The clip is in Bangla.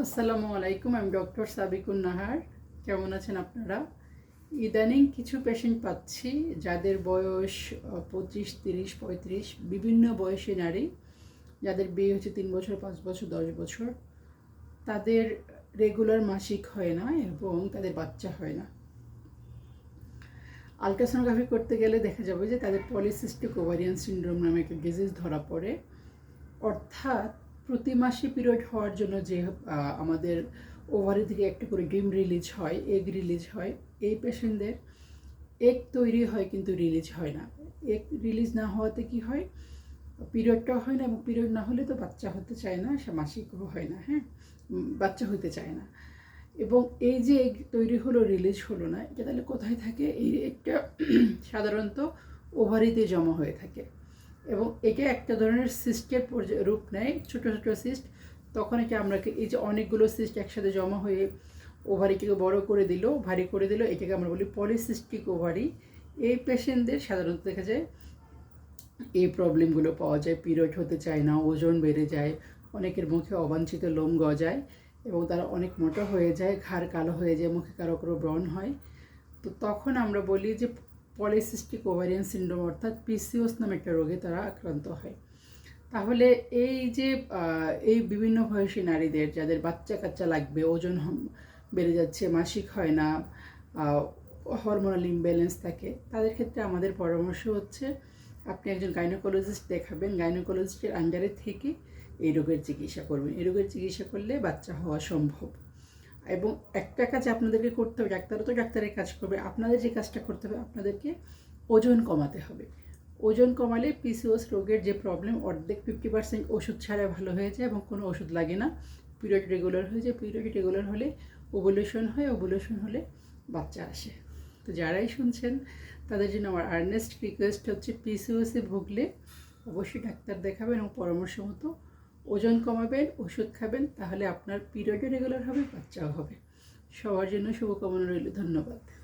আসসালামু আলাইকুম, আমি ডক্টর সাবিকুন নাহার। কেমন আছেন আপনারা? ইদানিং কিছু পেশেন্ট পাচ্ছি যাদের বয়স পঁচিশ, তিরিশ, পঁয়ত্রিশ, বিভিন্ন বয়সী নারী। যাদের বিয়ে হচ্ছে তিন বছর, পাঁচ বছর, দশ বছর। তাদের রেগুলার মাসিক হয় না এবং তাদের বাচ্চা হয় না। আলট্রাসোনোগ্রাফি করতে গেলে দেখা যাবে যে তাদের পলিসিস্টিক ওভারিয়ান সিন্ড্রোম নামে একটা ডিজিজ ধরা পড়ে। অর্থাৎ প্রতি মাসে পিরিয়ড হওয়ার জন্য যে আমাদের ওভারি থেকে একটা করে ডিম রিলিজ হয় এগ রিলিজ হয়, এই পেশেন্টদের এগ তৈরি হয় কিন্তু রিলিজ হয় না। এগ রিলিজ না হওয়াতে কি হয়? পিরিয়ডটাও হয় না এবং পিরিয়ড না হলে তো বাচ্চা হতে চায় না, সে মাসিকও হয় না হ্যাঁ? বাচ্চা হতে চায় না। এবং এই যে এগ তৈরি হলো রিলিজ হলো না, এটা তাহলে কোথায় থাকে? এই একটা সাধারণত ওভারিতে জমা হয়ে থাকে। এবং এটা একটা ধরনের সিস্টের রূপ নেয়, ছোটো ছোটো সিস্ট তখন এটা আমরা এই যে অনেকগুলো সিস্ট একসাথে জমা হয়ে ওভারিকে বড় করে দিল ভারী করে দিল এটাকে আমরা বলি পলিসিস্টিক ওভারি এই পেশেন্টদের সাধারণত দেখা যায় এই প্রবলেমগুলো পাওয়া যায়, পিরিয়ড হতে চায় না, ওজন বেড়ে যায়, অনেকের মুখে অবাঞ্ছিত লোম গজায় এবং তারা অনেক মোটা হয়ে যায়, ঘাড় কালো হয়ে যায়, মুখে কারও কারও ব্রণ হয়। তো তখন আমরা বলি যে পলিসিস্টিক ওভারিয়ান সিন্ড্রোম অর্থাৎ পিসিওস নামে একটা রোগে তারা আক্রান্ত হয়। তাহলে এই যে এই বিভিন্ন বয়সী নারীদের যাদের বাচ্চা কাচ্চা লাগবে, ওজন বেড়ে যাচ্ছে, মাসিক হয় না হরমোনাল ইমব্যালেন্স থাকে, তাদের ক্ষেত্রে আমাদের পরামর্শ হচ্ছে, আপনি একজন গাইনোকোলজিস্ট দেখাবেন গাইনোকোলজিস্টের আন্ডারে থেকে এই রোগের চিকিৎসা করবেন। এই রোগের চিকিৎসা করলে বাচ্চা হওয়া সম্ভব। এবং একটা কাজ আপনাদেরকে করতে হবে, ডাক্তারও তো ডাক্তারের কাজ করবে। আপনাদের যে কাজটা করতে হবে, আপনাদেরকে ওজন কমাতে হবে। ওজন কমালে পিসিওস রোগের যে প্রবলেম অর্ধেক ফিফটি পার্সেন্ট ওষুধ ছাড়া ভালো হয়ে যায় এবং কোনো ওষুধ লাগে না। পিরিয়ড রেগুলার হয়ে যায়। পিরিয়ড রেগুলার হলে ওভুলেশন হয় ওভুলেশন হলে বাচ্চা আসে। তো যারাই শুনছেন, তাদের জন্য আমার আর্নেস্ট রিকোয়েস্ট হচ্ছে পিসিওসে ভুগলে অবশ্যই ডাক্তার দেখাবেন এবং পরামর্শ মতো ওজন কমাবেন, ওষুধ খাবেন, তাহলে আপনার পিরিয়ডও রেগুলার হবে, বাচ্চাও হবে। সবার জন্য শুভকামনা রইল, ধন্যবাদ।